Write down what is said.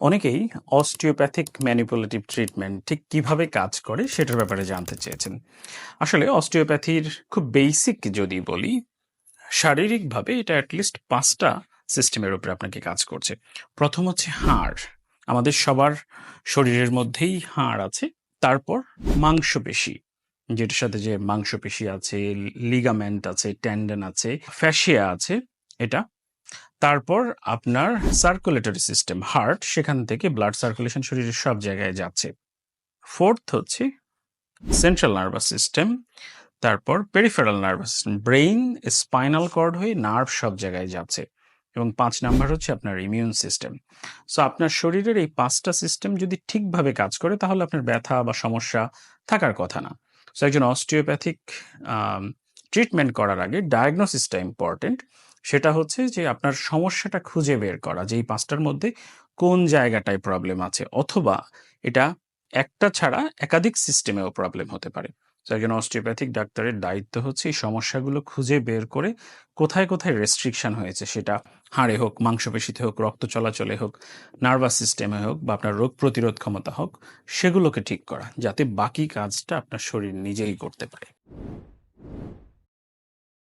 অনেকেই osteopathic manipulative treatment ঠিক কীভাবে কাজ করে সেটার ব্যাপারে জানতে চেয়েছেন। আসলে অস্টিওপ্যাথির খুব বেসিক যদি বলি, শারীরিকভাবে এটা অ্যাটলিস্ট পাঁচটা সিস্টেমের উপরে আপনাকে কাজ করছে। প্রথম হচ্ছে হাড়। আমাদের সবার শরীরের মধ্যেই হাড় আছে। তারপর মাংসপেশি, যেটার সাথে যে মাংসপেশি আছে লিগামেন্ট আছে ট্যান্ডন আছে ফ্যাসিয়া আছে, এটা তারপর আপনার সার্কুলেটরি সিস্টেম হার্ট সেখান থেকে ব্লাড সার্কুলেশন শরীরের সব জায়গায় যাচ্ছে। ফোর্থ হচ্ছে সেন্ট্রাল নার্ভাস সিস্টেম তারপর peripheral nervous system brain spinal cord হয়ে নার্ভ সব জায়গায় যাচ্ছে। এবং পাঁচ নাম্বার হচ্ছে আপনার ইমিউন সিস্টেম সো আপনার শরীরের এই পাঁচটা সিস্টেম যদি ঠিকভাবে কাজ করে, তাহলে আপনার ব্যথা বা সমস্যা থাকার কথা না। সো একজন অস্টিওপ্যাথিক ট্রিটমেন্ট করার আগে ডায়াগনোসিসটা ইম্পর্টেন্ট সেটা হচ্ছে যে আপনার সমস্যাটা খুঁজে বের করা যে এই পাঁচটার মধ্যে কোন জায়গাটায় প্রবলেম আছে, অথবা এটা একটা ছাড়া একাধিক সিস্টেমেও প্রবলেম হতে পারে। তো একজন অস্টিওপ্যাথিক ডাক্তারের দায়িত্ব হচ্ছে এই সমস্যাগুলো খুঁজে বের করে কোথায় কোথায় রেস্ট্রিকশন হয়েছে, সেটা হাড়ে হোক, মাংসপেশিতে হোক, রক্ত চলাচলে হোক নার্ভাস সিস্টেমে হোক, বা আপনার রোগ প্রতিরোধ ক্ষমতা হোক, সেগুলোকে ঠিক করা, যাতে বাকি কাজটা আপনার শরীর নিজেই করতে পারে।